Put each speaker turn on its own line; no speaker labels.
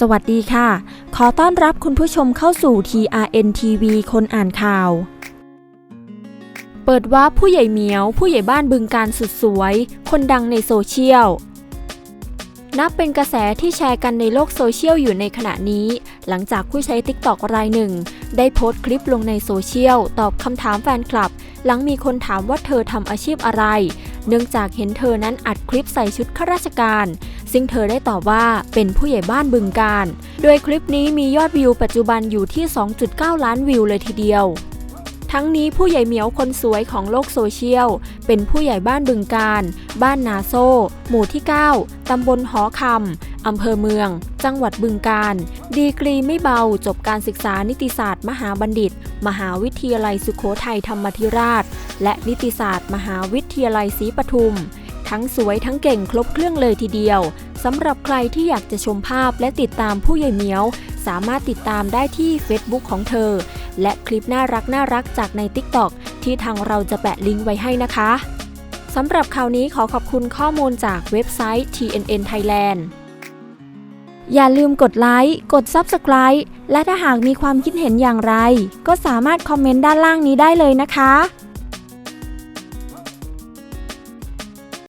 สวัสดีค่ะ ขอต้อนรับคุณผู้ชมเข้าสู่ TRN TV คนอ่านข่าว เปิดว่าผู้ใหญ่เหมียว ผู้ใหญ่บ้านบึงการสุดสวย คนดังในโซเชียล นับเป็นกระแสที่แชร์กันในโลกโซเชียลอยู่ในขณะนี้ หลังจากผู้ใช้ TikTok รายหนึ่ง ได้โพสต์คลิปลงในโซเชียล ตอบคำถามแฟนคลับ หลังมีคนถามว่าเธอทำอาชีพอะไร เนื่องจากเห็นเธอนั้นอัดคลิปใส่ชุดข้าราชการ ซึ่งเธอได้ตอบว่าเป็นผู้ใหญ่บ้านบึงการ โดยคลิปนี้มียอดวิวปัจจุบันอยู่ที่ 2.9 ล้านวิวเลยทีเดียว ทั้งนี้ผู้ใหญ่เหมียวคนสวยของโลกโซเชียล เป็นผู้ใหญ่บ้านบึงการ บ้านนาโซ หมู่ที่ 9 ตำบลหอคำอำเภอเมือง จังหวัดบึงการ ดีกรีไม่เบา จบการศึกษานิติศาสตร์ มหาบัณฑิต มหาวิทยาลัยสุโขทัยธรรมธิราช และนิติศาสตร์ มหาวิทยาลัยศรีปทุม ทั้งสวยทั้งเก่งครบเครื่องเลยทีเดียวสำหรับใครที่อยากจะชมภาพและติดตามผู้ใหญ่เหมียว สามารถติดตามได้ที่ Facebook ของเธอ และคลิปน่ารักน่ารักจากใน TikTok ที่ทางเราจะแปะลิงก์ไว้ให้นะคะสำหรับข่าวนี้ขอขอบคุณข้อมูลจากเว็บไซต์ TNN Thailand อย่าลืมกดไลค์ กด Subscribe และถ้าหากมีความคิดเห็นอย่างไร ก็สามารถคอมเมนต์ด้านล่างนี้ได้เลยนะคะ